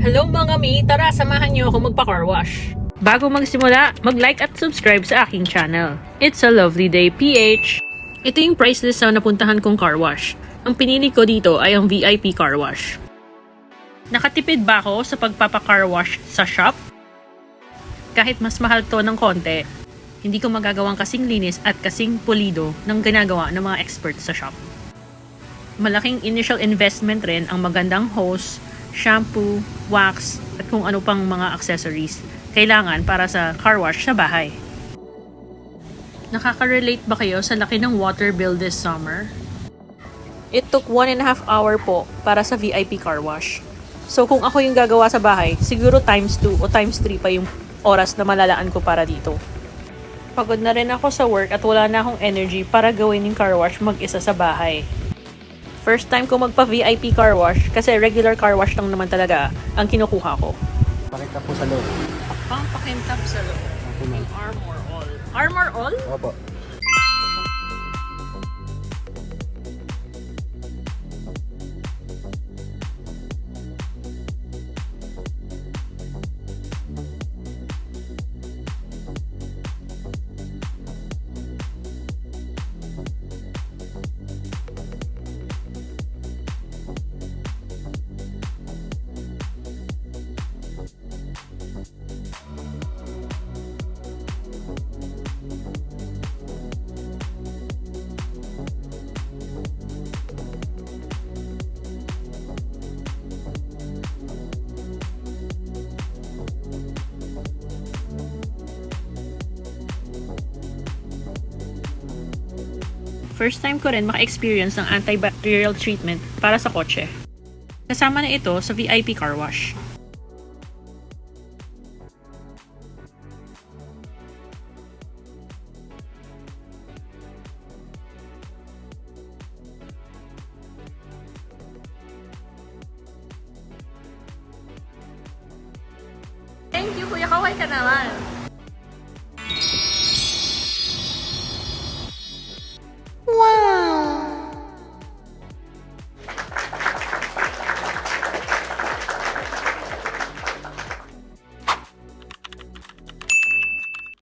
Hello mga mi, tara samahan niyo ako magpa-car wash. Bago magsimula, mag-like at subscribe sa aking channel. It's a lovely day, PH! Ito yung price list na napuntahan kong car wash. Ang pinili ko dito ay ang VIP car wash. Nakatipid ba ako sa pagpapa-car wash sa shop? Kahit mas mahal to ng konti, hindi ko magagawang kasing linis at kasing pulido ng ginagawa ng mga experts sa shop. Malaking initial investment rin ang magandang hose, shampoo, wax, at kung ano pang mga accessories kailangan para sa car wash sa bahay. Nakaka-relate ba kayo sa laki ng water bill this summer? It took one and a half hour po para sa VIP car wash. So kung ako yung gagawa sa bahay, siguro times 2 o times 3 pa yung oras na malalaan ko para dito. Pagod na rin ako sa work at wala na akong energy para gawin yung car wash mag-isa sa bahay. First time ko magpa-VIP car wash kasi regular car wash lang naman talaga ang kinukuha ko. Pakita po sa loob. Pang pakintab sa loob. Armor all. Armor all? Opo. First time ko rin maka-experience ng antibacterial treatment para sa kotse. Kasama na ito sa VIP car wash. Thank you, Kuya. Kaway ka naman.